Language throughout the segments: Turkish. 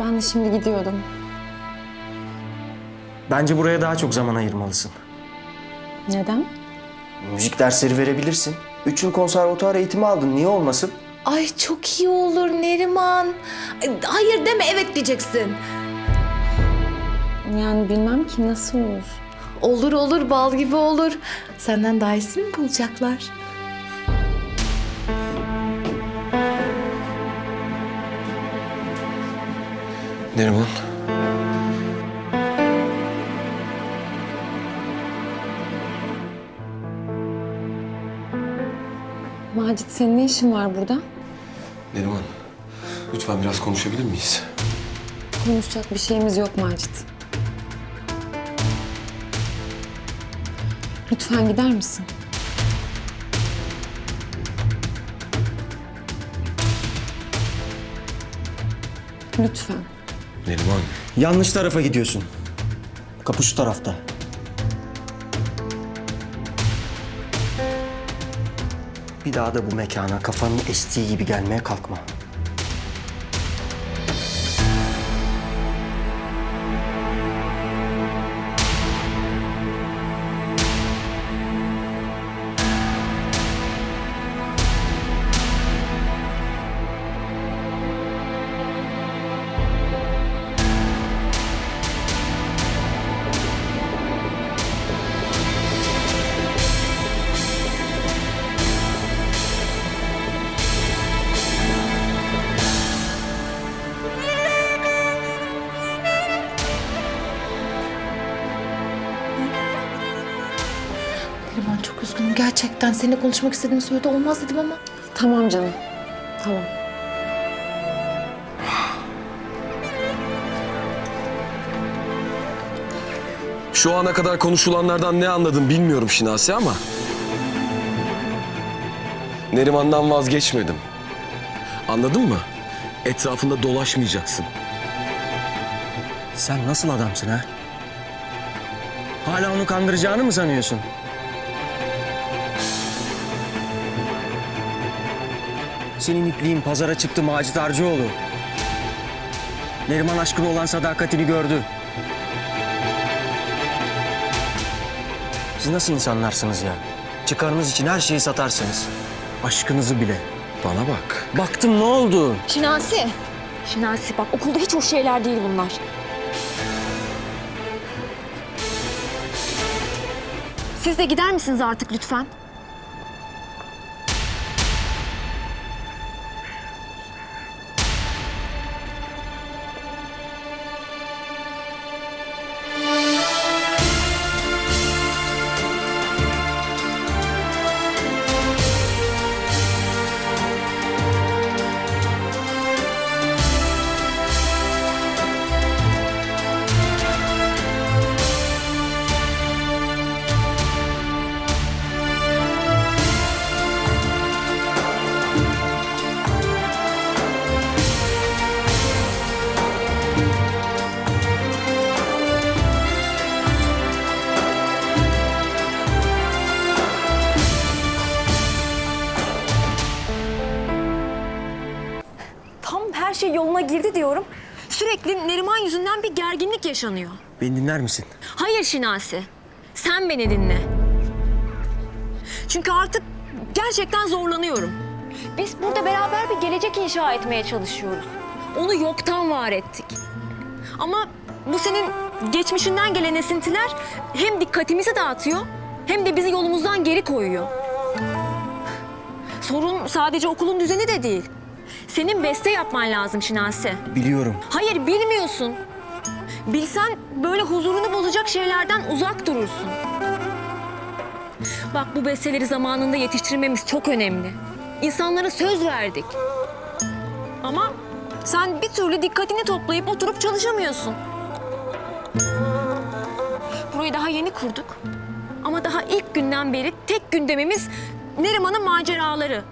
Ben de şimdi gidiyordum. Bence buraya daha çok zaman ayırmalısın. Neden? Müzik dersleri verebilirsin. Üç yıl konservatuar eğitimi aldın. Niye olmasın? Ay çok iyi olur Neriman. Ay, Hayır deme evet diyeceksin. Yani bilmem ki nasıl olur. Olur olur bal gibi olur. Senden daha iyisini mi bulacaklar? Neriman. Macit senin ne işin var burada? Neriman. Lütfen biraz konuşabilir miyiz? Konuşacak bir şeyimiz yok Macit. Lütfen gider misin? Lütfen. Neriman. Yanlış tarafa gidiyorsun. Kapı şu tarafta. Bir daha da bu mekana kafanın estiği gibi gelmeye kalkma. Çok üzgünüm gerçekten. Seninle konuşmak istediğimi söyledi olmaz dedim ama. Tamam canım. Tamam. Şu ana kadar konuşulanlardan ne anladım bilmiyorum Şinasi ama... Neriman'dan vazgeçmedim. Anladın mı? Etrafında dolaşmayacaksın. Sen nasıl adamsın ha? Hala onu kandıracağını mı sanıyorsun? Senin ipliğin pazara çıktı Macit Arcıoğlu. Neriman aşkına olan sadakatini gördü. Siz nasıl insanlarsınız ya? Çıkarınız için her şeyi satarsınız. Aşkınızı bile. Bana bak. Baktım ne oldu? Şinasi. Şinasi bak okulda hiç hoş şeyler değil bunlar. Siz de gider misiniz artık lütfen? Şey yoluna girdi diyorum. Sürekli Neriman yüzünden bir gerginlik yaşanıyor. Beni dinler misin? Hayır Şinasi. Sen beni dinle. Çünkü artık gerçekten zorlanıyorum. Biz burada beraber bir gelecek inşa etmeye çalışıyoruz. Onu yoktan var ettik. Ama bu senin geçmişinden gelen esintiler hem dikkatimizi dağıtıyor hem de bizi yolumuzdan geri koyuyor. Sorun sadece okulun düzeni de değil. Senin beste yapman lazım Şinasi. Biliyorum. Hayır bilmiyorsun. Bilsen böyle huzurunu bozacak şeylerden uzak durursun. Bak bu besteleri zamanında yetiştirmemiz çok önemli. İnsanlara söz verdik. Ama sen bir türlü dikkatini toplayıp oturup çalışamıyorsun. Burayı daha yeni kurduk. Ama daha ilk günden beri tek gündemimiz Neriman'ın maceraları.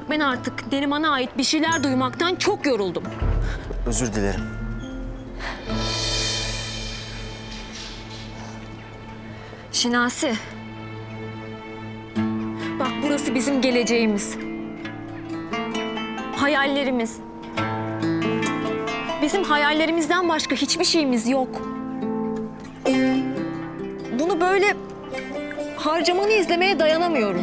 Bak ben artık Neriman'a ait bir şeyler duymaktan çok yoruldum. Özür dilerim. Şinasi. Bak burası bizim geleceğimiz. Hayallerimiz. Bizim hayallerimizden başka hiçbir şeyimiz yok. Bunu böyle harcamanı izlemeye dayanamıyorum.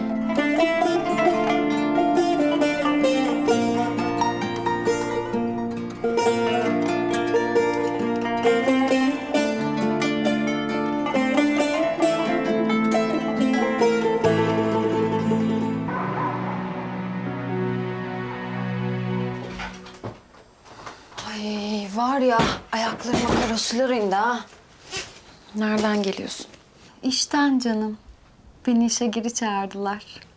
Var ya ayaklarıma karosular indi ha. Nereden geliyorsun? İşten canım. Beni işe geri çağırdılar. Cık.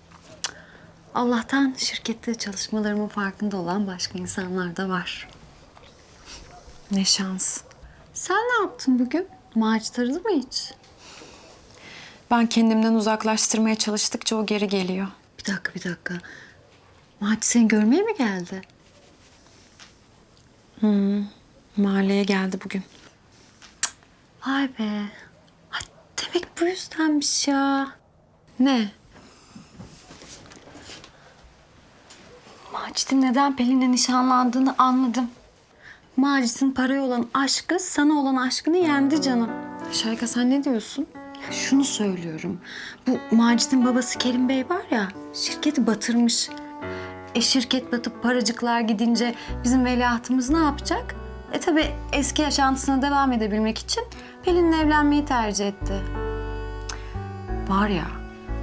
Allah'tan şirkette çalışmalarımın farkında olan başka insanlar da var. Ne şans. Sen ne yaptın bugün? Macit aradı mı hiç? Ben kendimden uzaklaştırmaya çalıştıkça o geri geliyor. Bir dakika, bir dakika. Macit seni görmeye mi geldi? Mahalleye geldi bugün. Vay be. Ay, demek bu yüzdenmiş ya. Ne? Macit'in neden Pelin'le nişanlandığını anladım. Macit'in paraya olan aşkı sana olan aşkını yendi canım. Şayka sen ne diyorsun? Ya şunu söylüyorum. Bu Macit'in babası Kerim Bey var ya şirketi batırmış. E şirket batıp paracıklar gidince bizim veliahtımız ne yapacak? E tabii eski yaşantısına devam edebilmek için Pelin'le evlenmeyi tercih etti. Var ya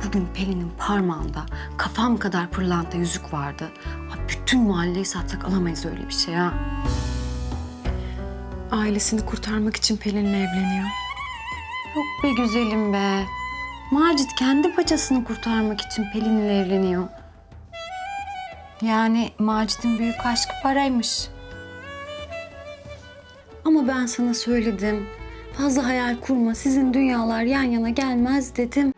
bugün Pelin'in parmağında kafam kadar pırlanta yüzük vardı. Ay, bütün mahalleyi satsak alamayız öyle bir şey ha. Ailesini kurtarmak için Pelin'le evleniyor. Yok be güzelim be. Macit kendi paçasını kurtarmak için Pelin'le evleniyor. Yani Macit'in büyük aşkı paraymış. Ama ben sana söyledim. Fazla hayal kurma. Sizin dünyalar yan yana gelmez dedim.